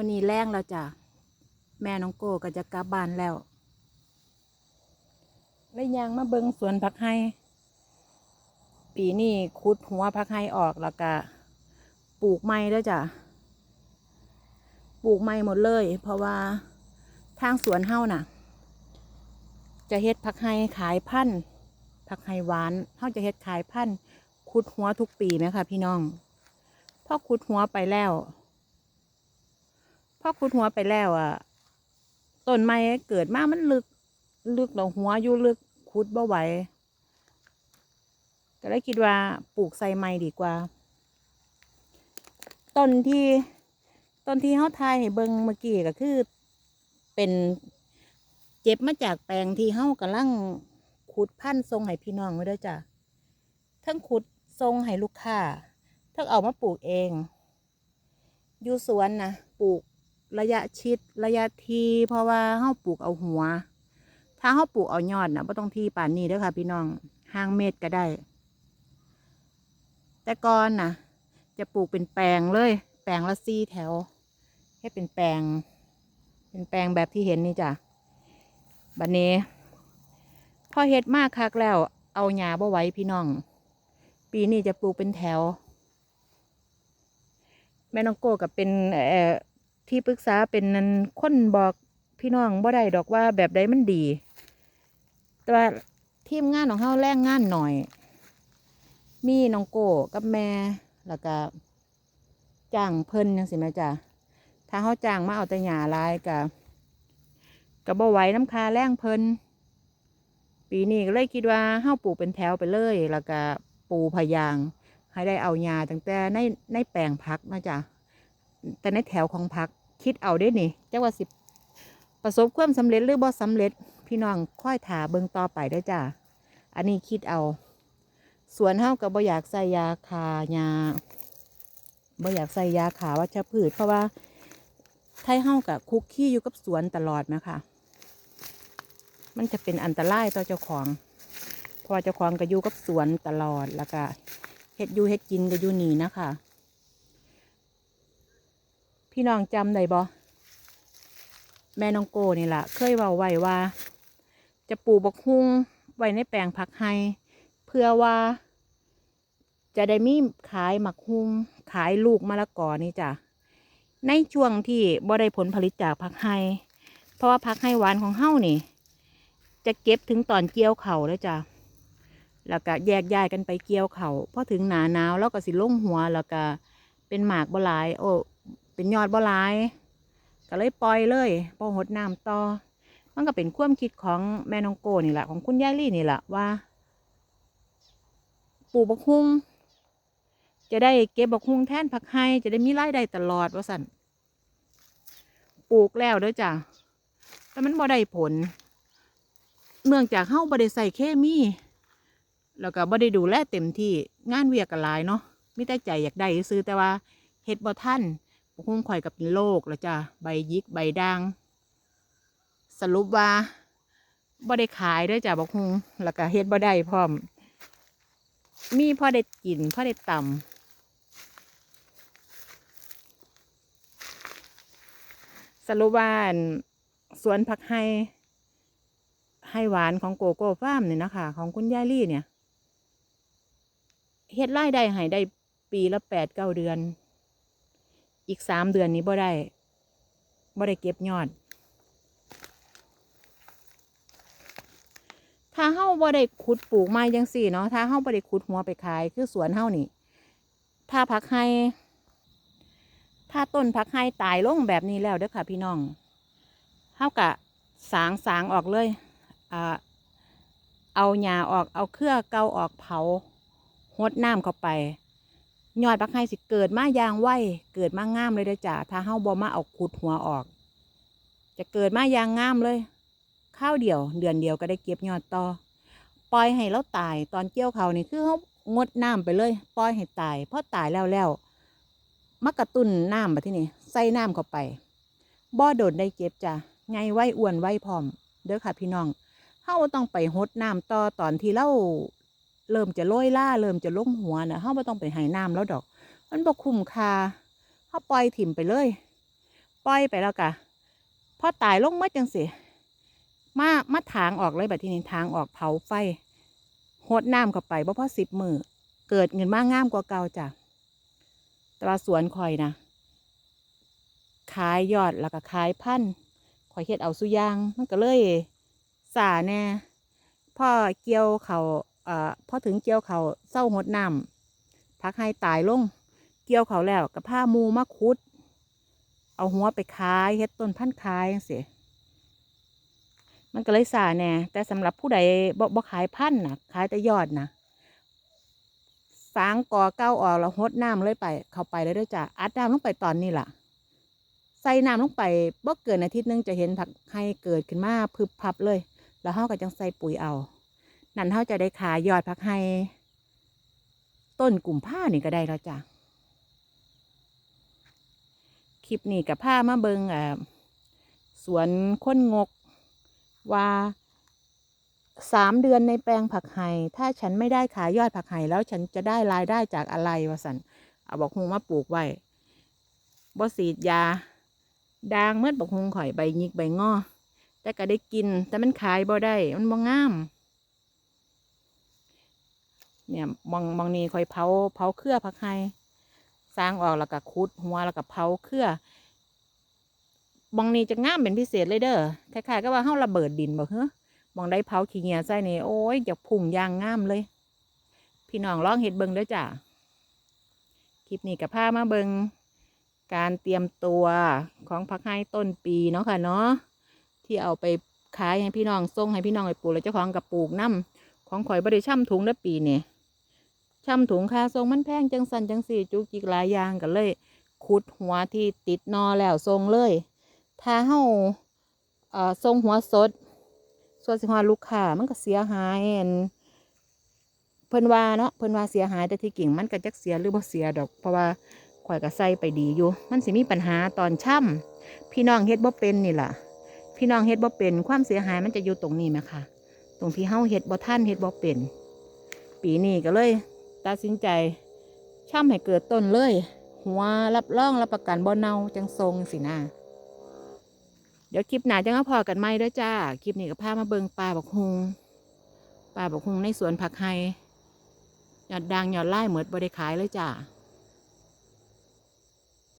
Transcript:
มื่อนี้แรงแล้วจ้ะแม่น้องโก้ก็จะกลับบ้านแล้วเลยยางมาเบิงสวนผักไห้ปีนี้ขุดหัวผักไห้ออกแล้วก็ปลูกไม้แล้วจ้ะปลูกไม้หมดเลย เพราะว่าทางสวนเฮ้าน่ะ จะเฮ็ดผักไห้ขายพันธุ์ผักไห้หวานเฮ้าจะเฮ็ดขายพันธุ์ขุดหัวทุกปีไหมคะพี่น้องพอขุดหัวไปแล้ว พอขุดหัวไปแล้วอะต้นไม้เกิดมากมันลึก ลึกเราหัวอยู่ลึกขุดบ่ไหวก็เลยคิดว่าปลูกใส่ไม้ดีกว่า ต้นที่ต้นที่เขาทายให้เบิงเมื่อกี้ก็คือเป็นเจ็บมาจากแปลงที่เขากำลังขุดพันธุ์ทรงให้พี่น้องไว้ด้วยจ้ะทั้งขุดทรงให้ลูกค้าทั้งเอามาปลูกเอง อยู่สวนนะปลูก ระยะชิดระยะทีเพราะว่าเฮาปลูกเอาหัว ถ้าเฮาปลูกเอายอดนะไม่ต้องที่ป่านนี้เด้อค่ะ พี่น้องห้างเม็ดก็ได้ แต่ก่อนนะจะปลูกเป็นแปลงเลย แปลงละซี่แถวให้เป็นแปลง เป็นแปลงแบบที่เห็นนี่จ้ะบัดนนี้ พอเฮ็ดมากคักแล้ว เอาหญ้าบ่ไว้พี่น้อง ปีนี้จะปลูกเป็นแถว แม่น้องโก้กับเป็นเอ่อ ที่ปรึกษาเป็นนันคนบอกพี่น้องบ่ได้ดอกว่าแบบใดมันดี แต่ว่าทีมงานของเขาแรงงานหน่อย มีน้องโก้กับแม่แล้วก็จ้างเพิ่นยังสิแม่จ้ะถ้าเขาจ้างมาเอาแต่หญ้าลายกับกับบ่ไหวน้ำคาแรงเพิ่นปีนี้ก็เลยคิดว่าเฮาปลูกเป็นแถวไปเลย แล้วก็ปูพยาง ให้ได้เอายาตั้งแต่ในในแปลงพักนะจ๊ะแต่ในแถวของพัก คิดเอาได้นี่จักว่าสิประสบความสำเร็จหรือบ่สำเร็จ พี่น้องค่อยถาเบิ่งต่อไปได้จ้ะอันนี้คิดเอาสวนเฮากับบ่อยากใส่ยาคายาบ่อยากใส่ยาขาวัชพืชเพราะว่าไทยเฮากับคุกขี้อยู่กับสวนตลอดนะคะมันจะเป็นอันตรายต่อเจ้าของเพราะว่าเจ้าของก็อยู่กับสวนตลอดแล้วก็เฮ็ดอยู่เฮ็ดกินก็อยู่นี่นะคะ พี่น้องจำได้บ่แม่น้องโกนี่แหละเคยเว้าไว้ว่า จะปลูกบักฮุงไว้ในแปลงผักไฮเพื่อว่า จะได้มีขายหมักฮุงขายลูกมะละกอนี่จ้ะในช่วงที่บ่ได้ผลผลิตจากผักไฮเพราะว่าผักไฮหวานของเฮานี่ จะเก็บถึงตอนเกี่ยวเข่าแล้วจ้ะแล้วก็แยกย้ายกันไปเกี่ยวเขาพอถึงหนาหนาวแล้วก็สิลงหัวแล้วก็เป็นหมากบลาย โอ้ เป็นยอดบ่หลายก็เลยปล่อยเลยพอหดน้ำต่อ มันก็เป็นความคิดของแม่น้องโกนี่แหละของคุณยายลี่นี่แหละว่าปลูกบักฮุงจะได้เก็บบักฮุงแทนผักไห้จะได้มีรายได้ตลอดว่าสันปลูกแล้วเด้อจ้ะแต่มันบ่ได้ผล เนื่องจากเฮาบ่ได้ใส่เคมีแล้วก็บ่ได้ดูแลเต็มที่งานเวียกกันหลายเนาะมีแต่ใจอยากได้ซื้อแต่ว่าเฮ็ดบ่ทัน บ่คงข่อยกับเป็นโรคแล้วจ้ะใบยิกใบด่าง สรุปว่าบ่ได้ขายด้วยจ้ะบักฮุงแล้วก็เฮ็ดบ่ได้พร้อม มีพอได้กินพอได้ตำสรุปว่าสวนผักไฮไฮหวานของโกโก้ฟาร์มเนี่ยนะคะ ของคุณยายลี่เนี่ยเฮ็ดไรายได้ให้ได้ปีละแปดเก้าเดือน อีกสามเดือนนี้บ่ได้บ่ได้เก็บยอด ถ้าเฮาบ่ได้ขุดปลูกไม้จังสี่เนาะถ้าเฮาบ่ได้ขุดหัวไปขายคือสวนเฮานี่ ถ้าผักไห้ถ้าต้นผักไห้ตายลงแบบนี้แล้วเด้อค่ะพี่น้องเฮากะสางสางออกเลยอ่าเอาหญ้าออกเอาเครือเก่าออกเผาหดน้ำเข้าไป ยอดผักไห้สิเกิดมายางไหวเกิดมางามเลยเด้อจ้าถ้าเฮาบ่มาเอาขุดหัวออก จะเกิดมายางงามเลยข้าวเดียว เดือนเดียวก็ได้เก็บยอดต่อปล่อยให้เราตายตอนเกี่ยวเขานี่คือเขางดน้ำไปเลยปล่อยให้ตายพอตายแล้วแล้วมากกระตุ้นน้ำมาที่นี่ใส่น้ำเข้าไป บ่โดนได้เก็บจ้ะไงไว้อ้วนไว้พร้อม เด้อค่ะพี่น้องเฮาต้องไปหดน้ำต่อตอนที่เรา เริ่มจะโรยล่าเริ่มจะลงหัวนะเฮาบ่ต้องไปให้น้ำแล้วดอก มันบ่คุ้มค่าเฮาปล่อยถิ่มไปเลยปล่อยไปแล้วกะพอตายลงมาจังสิมามาถางออกเลยแบบที่นี่ทางออกเผาไฟหดน้ำเข้าไปบ่พอสิบมือเกิดเงินมากงามกว่าเก่าจ้ะแต่ว่าสวนคอยนะขายยอดแล้วก็ขายพันธุ์คอยเฮ็ดเอาสุยาง มันก็เลยสาแน่พ่อเกี่ยวเขา อ่อพอถึงเกี่ยวเขาเศร้าหดน้ำพักให้ตายลง เกี่ยวเขาแล้วกับผ้ามูมาคุด เอาหัวไปขายเฮ็ดต้นพันธุ์ขายจังซี่มันก็เลยสาแน่แต่สำหรับผู้ใดบ่บ่ขายพันธุ์นะขายแต่ยอดนะสางกอเก้าออกแล้วหดน้ำเลยไป เข้าไปเลยด้วยจ้ะอัดน้ำลงไปตอนนี้ล่ะใส่น้ำลงไปบ่เกินอาทิตย์นึงจะเห็นผักให้เกิดขึ้นมาพึบพับเลย แล้วเฮาก็จังใส่ปุ๋ยเอา นั่นเฮาจะได้ขายยอดผักให้ต้นกลุ่มผ้านี่ก็ได้แล้วจ้ะ คลิปนี้กับผ้ามาเบิงอ่าสวนค้นงกว่าสามเดือนในแปลงผักไห่ถ้าฉันไม่ได้ขายยอดผักไห่แล้วฉันจะได้รายได้จากอะไรวะสันเอาบอกฮุงมาปลูกไว้บ่สีดยาดางเมื่อบอกฮุงข่อยใบยิกใบงอแต่ก็ได้กิน แต่มันขายบ่ได้มันบ่งาม เนี่ยมองมองนี้ข่อยเผาเผาเครือผักไห่สร้างออกแล้วก็คุดหัวแล้วก็เผาเครือบองนี้จะง่ามเป็นพิเศษเลยเด้อคล้ายๆก็ว่าเฮาระเบิดดินบ่เฮ้มองได้เผาขี้เงียใส่นี่โอ้ยอยากพุ่งยางง่ามเลย พี่น้องลองเห็ดเบิงเด้อจ้ะคลิปนี้กับพามาเบิงการเตรียมตัวของผักไห้ต้นปีเนาะค่ะเนาะที่เอาไปขายให้พี่น้องส่งให้พี่น้องไปปลูกแล้วเจ้าของกับปลูกน้ำของข่อยบริช่ำถุงเด้ปีเนี่ย ช่ำถุงค่าทรงมันแพงจังสันจังสี่จุกจิกหลายอย่างกันเลยขุดหัวที่ติดนอแล้วทรงเลย ถ้าเฮาเอ่อทรงหัวสด ส่วนสิหัวลูกค้ามันก็เสียหายอันเพิ่นว่าเนาะเพิ่นว่าเสียหายแต่ที่กิ่งมันก็จักเสียหรือบ่เสียดอก เพราะว่าข่อยก็ใส่ไปดีอยู่ มันสิมีปัญหาตอนช่ำพี่น้องเฮ็ดบ่เป็นนี่ล่ะ พี่น้องเฮ็ดบ่เป็นความเสียหายมันจะอยู่ตรงนี้ไหมคะตรงที่เฮาเฮ็ดบ่ทันเฮ็ดบ่เป็น ปีนี้ก็เลย ตัดสินใจช่ำให้เกิดต้นเลย หัวรับรองรับประกันบ่เนาจังทรงสินะเดี๋ยวคลิปหน้าจะมาพอกันไหมด้วยจ้า คลิปนี้ก็พามาเบิงปลาบักฮุงปลาบักฮุงในสวนผักไฮยอดดังยอดไล่เหมือดบริขายเลยจ้า